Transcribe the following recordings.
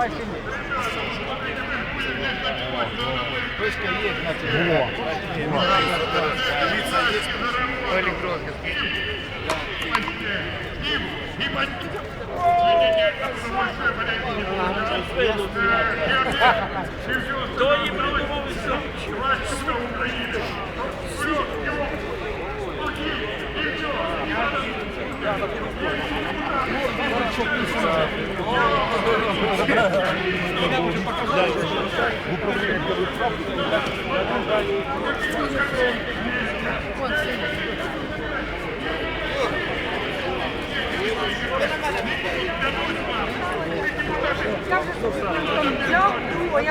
машине. Пышка есть, значит. Лица есть, полиграфик. Кто не пробовался? Чувачество Украины. Все, его. Окей, идет. Я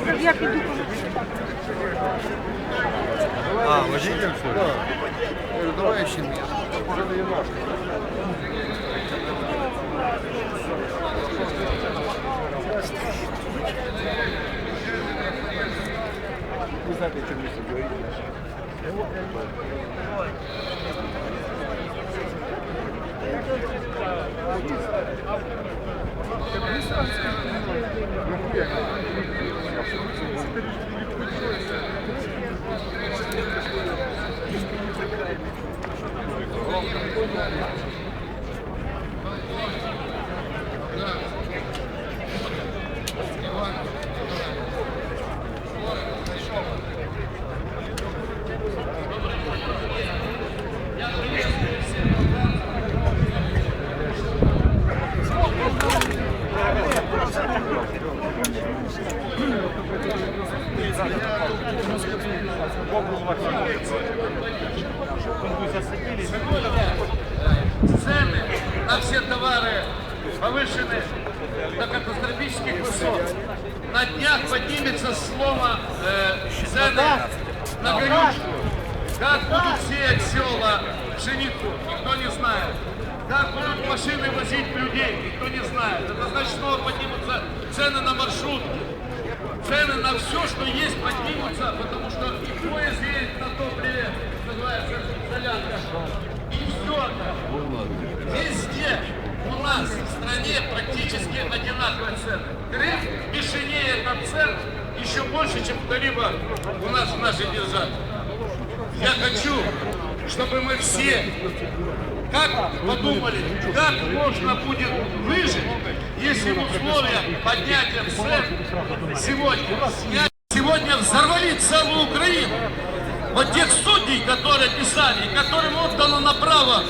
кажу, я піду. А, водитель что ли? Я говорю, давай ищи меня. Уже. Не знаю, о чем если говорить. Цены на все товары повышены до катастрофических высот. На днях поднимется слово э, цены на горючку. Как будут сеять села пшеницу, никто не знает. Как будут машины возить людей, никто не знает. Это значит, снова поднимутся цены на маршрутки. Цены на все, что есть, поднимутся, потому что и поезд едет на топливе, называется солянка. И все. Везде у нас в стране практически одинаковые цены. Крым бешенее на цен еще больше, чем кто-либо у нас в нашей державе. Я хочу, чтобы мы все как подумали, как можно будет выжить, условиях поднятия цен. сегодня. Сегодня взорвали целую Украину. Вот тех судей, которые писали, которым отдано направо